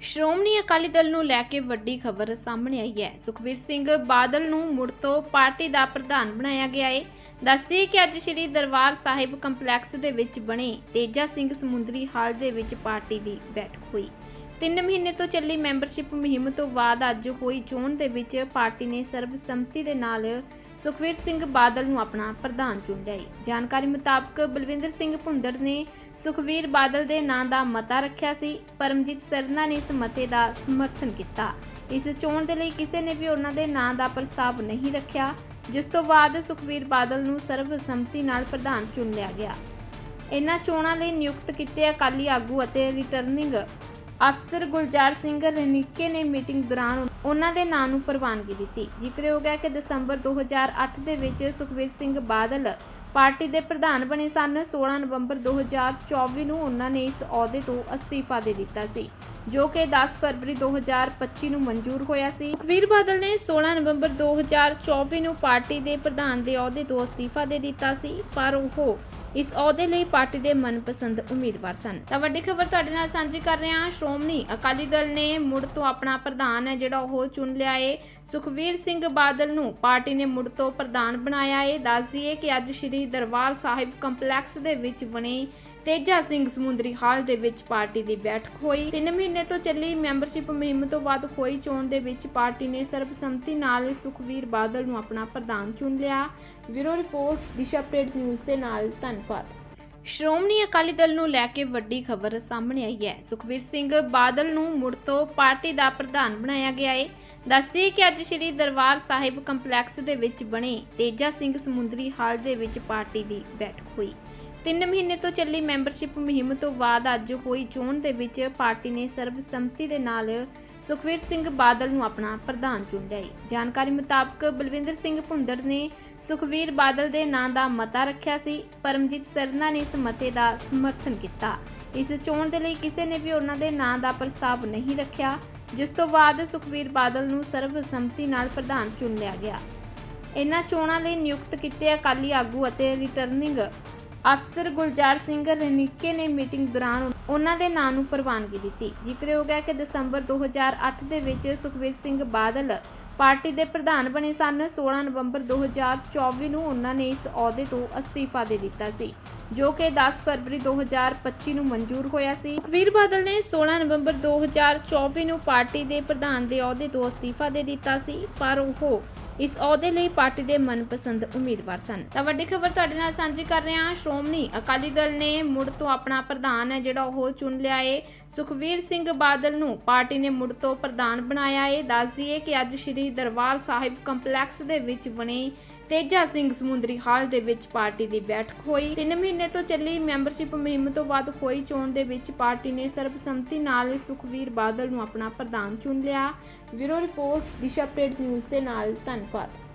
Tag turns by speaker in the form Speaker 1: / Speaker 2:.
Speaker 1: ਸ਼੍ਰੋਮਣੀ ਅਕਾਲੀ ਦਲ ਨੂੰ ਲੈ ਕੇ ਵੱਡੀ ਖਬਰ ਸਾਹਮਣੇ ਆਈ ਹੈ। ਸੁਖਵੀਰ ਸਿੰਘ ਬਾਦਲ ਨੂੰ ਮੁੜ ਤੋਂ ਪਾਰਟੀ ਦਾ ਪ੍ਰਧਾਨ ਬਣਾਇਆ ਗਿਆ ਹੈ ਦੱਸਦੀ ਕਿ ਅੱਜ ਸ੍ਰੀ ਦਰਬਾਰ ਸਾਹਿਬ ਕੰਪਲੈਕਸ ਦੇ ਵਿੱਚ ਬਣੇ ਤੇਜਾ ਸਿੰਘ ਸਮੁੰਦਰੀ ਹਾਲ ਦੇ ਵਿੱਚ ਪਾਰਟੀ ਦੀ ਬੈਠਕ ਹੋਈ। ਤਿੰਨ ਮਹੀਨੇ ਤੋਂ ਚੱਲੀ ਮੈਂਬਰਸ਼ਿਪ ਮੁਹਿੰਮ ਤੋਂ ਬਾਅਦ ਅੱਜ ਹੋਈ ਚੋਣ ਦੇ ਵਿੱਚ ਪਾਰਟੀ ਨੇ ਸਰਬਸੰਮਤੀ ਦੇ ਨਾਲ ਸੁਖਵੀਰ ਸਿੰਘ ਬਾਦਲ ਨੂੰ ਆਪਣਾ ਪ੍ਰਧਾਨ ਚੁਣ ਲਿਆ। ਜਾਣਕਾਰੀ ਮੁਤਾਬਕ ਬਲਵਿੰਦਰ ਸਿੰਘ ਭੁੰਦਰ ਨੇ ਸੁਖਵੀਰ ਬਾਦਲ ਦੇ ਨਾਂ ਦਾ ਮਤਾ ਰੱਖਿਆ ਸੀ। ਪਰਮਜੀਤ ਸਰਨਾ ਨੇ ਇਸ ਮਤੇ ਦਾ ਸਮਰਥਨ ਕੀਤਾ। ਇਸ ਚੋਣ ਦੇ ਲਈ ਕਿਸੇ ਨੇ ਵੀ ਉਹਨਾਂ ਦੇ ਨਾਂ ਦਾ ਪ੍ਰਸਤਾਵ ਨਹੀਂ ਰੱਖਿਆ, ਜਿਸ ਤੋਂ ਬਾਅਦ ਸੁਖਵੀਰ ਬਾਦਲ ਨੂੰ ਸਰਬਸੰਮਤੀ ਨਾਲ ਪ੍ਰਧਾਨ ਚੁਣ ਲਿਆ ਗਿਆ। ਇਹਨਾਂ ਚੋਣਾਂ ਲਈ ਨਿਯੁਕਤ ਕੀਤੇ ਅਕਾਲੀ ਆਗੂ ਅਤੇ ਰਿਟਰਨਿੰਗ ਅਫਸਰ ਗੁਲਜ਼ਾਰ ਸਿੰਘ ਰਣੀਕੇ ਨੇ ਮੀਟਿੰਗ ਦੌਰਾਨ ਉਹਨਾਂ ਦੇ ਨਾਂ ਨੂੰ ਪ੍ਰਵਾਨਗੀ ਦਿੱਤੀ। ਜ਼ਿਕਰਯੋਗ ਹੈ ਕਿ ਦਸੰਬਰ 2008 ਦੇ ਵਿੱਚ ਸੁਖਵੀਰ ਸਿੰਘ ਬਾਦਲ ਪਾਰਟੀ ਦੇ ਪ੍ਰਧਾਨ ਬਣੇ ਸਨ। 16 ਨਵੰਬਰ 2024 ਨੂੰ ਉਹਨਾਂ ਨੇ ਇਸ ਅਹੁਦੇ ਤੋਂ ਅਸਤੀਫਾ ਦੇ ਦਿੱਤਾ ਸੀ, ਜੋ ਕਿ 10 ਫਰਵਰੀ 2025 ਨੂੰ ਮਨਜ਼ੂਰ ਹੋਇਆ ਸੀ। ਸੁਖਵੀਰ ਬਾਦਲ ਨੇ 16 ਨਵੰਬਰ 2024 ਨੂੰ ਪਾਰਟੀ ਦੇ ਪ੍ਰਧਾਨ ਦੇ ਅਹੁਦੇ ਤੋਂ ਅਸਤੀਫਾ ਦੇ ਦਿੱਤਾ ਸੀ, ਪਰ ਉਹ ਇਸ ਅਹੁਦੇ ਲਈ ਪਾਰਟੀ ਦੇ ਮਨਪਸੰਦ ਉਮੀਦਵਾਰ ਸਨ। ਤਾਂ ਵੱਡੀ ਖਬਰ ਤੁਹਾਡੇ ਨਾਲ ਸਾਂਝੀ ਕਰ ਰਹੇ ਹਾਂ। ਸ਼੍ਰੋਮਣੀ ਅਕਾਲੀ ਦਲ ਨੇ ਮੁੜ ਤੋਂ ਆਪਣਾ ਪ੍ਰਧਾਨ ਹੈ, ਜਿਹੜਾ ਉਹ ਚੁਣ ਲਿਆ ਏ। ਸੁਖਵੀਰ ਸਿੰਘ ਬਾਦਲ ਨੂੰ ਪਾਰਟੀ ਨੇ ਮੁੜ ਤੋਂ ਪ੍ਰਧਾਨ ਬਣਾਇਆ ਏ। ਦੱਸ ਦਈਏ ਕਿ ਅੱਜ ਸ੍ਰੀ ਦਰਬਾਰ ਸਾਹਿਬ ਕੰਪਲੈਕਸ ਦੇ ਵਿੱਚ ਬਣੇ ਤੇਜਾ ਸਿੰਘ ਸਮੁੰਦਰੀ ਹਾਲ ਦੇ ਵਿੱਚ ਪਾਰਟੀ ਦੀ ਬੈਠਕ ਹੋਈ। 3 ਮਹੀਨੇ ਤੋਂ ਚੱਲੀ ਮੈਂਬਰਸ਼ਿਪ ਮੁਹਿੰਮ ਤੋਂ ਬਾਅਦ ਹੋਈ ਚੋਣ ਦੇ ਵਿੱਚ ਪਾਰਟੀ ਨੇ ਸਰਬਸੰਮਤੀ ਨਾਲ ਸੁਖਵੀਰ ਬਾਦਲ ਨੂੰ ਆਪਣਾ ਪ੍ਰਧਾਨ ਚੁਣ ਲਿਆ। Bureau report, Disha update news ਦੇ ਨਾਲ ਧੰਨਵਾਦ। ਸ਼੍ਰੋਮਣੀ ਅਕਾਲੀ ਦਲ ਨੂੰ ਲੈ ਕੇ ਵੱਡੀ ਖਬਰ ਸਾਹਮਣੇ ਆਈ ਹੈ। ਸੁਖਵੀਰ ਸਿੰਘ ਬਾਦਲ ਨੂੰ ਮੁੜ ਤੋਂ ਪਾਰਟੀ ਦਾ ਪ੍ਰਧਾਨ ਬਣਾਇਆ ਗਿਆ ਹੈ ਦੱਸਦੀ ਕਿ ਅੱਜ ਸ੍ਰੀ ਦਰਬਾਰ ਸਾਹਿਬ ਕੰਪਲੈਕਸ ਦੇ ਵਿੱਚ ਬਣੇ ਤੇਜਾ ਸਿੰਘ ਸਮੁੰਦਰੀ ਹਾਲ ਦੇ ਵਿੱਚ ਪਾਰਟੀ ਦੀ ਬੈਠਕ ਹੋਈ। ਤਿੰਨ ਮਹੀਨੇ ਤੋਂ ਚੱਲੀ ਮੈਂਬਰਸ਼ਿਪ ਮੁਹਿੰਮ ਤੋਂ ਬਾਅਦ ਅੱਜ ਹੋਈ ਚੋਣ ਦੇ ਵਿੱਚ ਪਾਰਟੀ ਨੇ ਸਰਬਸੰਮਤੀ ਦੇ ਨਾਲ ਸੁਖਵੀਰ ਸਿੰਘ ਬਾਦਲ ਨੂੰ ਆਪਣਾ ਪ੍ਰਧਾਨ ਚੁਣ ਲਿਆ ਹੈ। ਜਾਣਕਾਰੀ ਮੁਤਾਬਕ ਬਲਵਿੰਦਰ ਸਿੰਘ ਭੁੰਦਰ ਨੇ ਸੁਖਵੀਰ ਬਾਦਲ ਦੇ ਨਾਂ ਦਾ ਮਤਾ ਰੱਖਿਆ ਸੀ। ਪਰਮਜੀਤ ਸਰਨਾ ਨੇ ਇਸ ਮਤੇ ਦਾ ਸਮਰਥਨ ਕੀਤਾ। ਇਸ ਚੋਣ ਦੇ ਲਈ ਕਿਸੇ ਨੇ ਵੀ ਉਹਨਾਂ ਦੇ ਨਾਂ ਦਾ ਪ੍ਰਸਤਾਵ ਨਹੀਂ ਰੱਖਿਆ, ਜਿਸ ਤੋਂ ਬਾਅਦ ਸੁਖਵੀਰ ਬਾਦਲ ਨੂੰ ਸਰਬਸੰਮਤੀ ਨਾਲ ਪ੍ਰਧਾਨ ਚੁਣ ਲਿਆ ਗਿਆ। ਇਨ੍ਹਾਂ ਚੋਣਾਂ ਲਈ ਨਿਯੁਕਤ ਕੀਤੇ ਅਕਾਲੀ ਆਗੂ ਅਤੇ ਰਿਟਰਨਿੰਗ ਅਫਸਰ ਗੁਲਜ਼ਾਰ ਸਿੰਘ ਰਣੀਕੇ ਨੇ ਮੀਟਿੰਗ ਦੌਰਾਨ ਉਹਨਾਂ ਦੇ ਨਾਂ ਨੂੰ ਪ੍ਰਵਾਨਗੀ ਦਿੱਤੀ ਜ਼ਿਕਰਯੋਗ ਹੈ ਕਿ ਦਸੰਬਰ 2008 ਦੇ ਵਿੱਚ ਸੁਖਵੀਰ ਸਿੰਘ ਬਾਦਲ ਪਾਰਟੀ ਦੇ ਪ੍ਰਧਾਨ ਬਣੇ ਸਨ। 16 ਨਵੰਬਰ 2024 ਨੂੰ ਉਹਨਾਂ ਨੇ ਇਸ ਅਹੁਦੇ ਤੋਂ ਅਸਤੀਫਾ ਦੇ ਦਿੱਤਾ ਸੀ, ਜੋ ਕਿ 10 ਫਰਵਰੀ 2025 ਨੂੰ ਮਨਜ਼ੂਰ ਹੋਇਆ ਸੀ। ਸੁਖਵੀਰ ਬਾਦਲ ਨੇ 16 ਨਵੰਬਰ 2024 ਨੂੰ ਪਾਰਟੀ ਦੇ ਪ੍ਰਧਾਨ ਦੇ ਅਹੁਦੇ ਤੋਂ ਅਸਤੀਫਾ ਦੇ ਦਿੱਤਾ ਸੀ, ਪਰ ਉਹ ਇਸ ਅਹੁਦੇ ਲਈ ਪਾਰਟੀ ਦੇ ਮਨਪਸੰਦ ਉਮੀਦਵਾਰ ਸਨ। ਤਾਂ ਵੱਡੀ ਖਬਰ ਤੁਹਾਡੇ ਨਾਲ ਸਾਂਝੀ ਕਰ ਰਹੇ ਹਾਂ। ਸ਼੍ਰੋਮਣੀ ਅਕਾਲੀ ਦਲ ਨੇ ਮੁੜ ਤੋਂ ਆਪਣਾ ਪ੍ਰਧਾਨ ਹੈ, ਜਿਹੜਾ ਉਹ ਚੁਣ ਲਿਆ ਏ। ਸੁਖਵੀਰ ਸਿੰਘ ਬਾਦਲ ਨੂੰ ਪਾਰਟੀ ਨੇ ਮੁੜ ਤੋਂ ਪ੍ਰਧਾਨ ਬਣਾਇਆ ਏ। ਦੱਸ ਦਈਏ ਕਿ ਅੱਜ ਸ੍ਰੀ ਦਰਬਾਰ ਸਾਹਿਬ ਕੰਪਲੈਕਸ ਦੇ ਵਿੱਚ ਬਣੇ ਤੇਜਾ ਸਿੰਘ ਸਮੁੰਦਰੀ ਹਾਲ ਦੇ ਵਿੱਚ ਪਾਰਟੀ ਦੀ ਬੈਠਕ ਹੋਈ। 3 ਮਹੀਨੇ ਤੋਂ ਚੱਲੀ ਮੈਂਬਰਸ਼ਿਪ ਮੁਹਿੰਮ ਤੋਂ ਬਾਅਦ ਹੋਈ ਚੋਣ ਦੇ ਵਿੱਚ ਪਾਰਟੀ ਨੇ ਸਰਬਸੰਮਤੀ ਨਾਲ ਸੁਖਵੀਰ ਬਾਦਲ ਨੂੰ ਆਪਣਾ ਪ੍ਰਧਾਨ ਚੁਣ ਲਿਆ। Bureau report, Disha update news ਦੇ ਨਾਲ ਧੰਨਵਾਦ।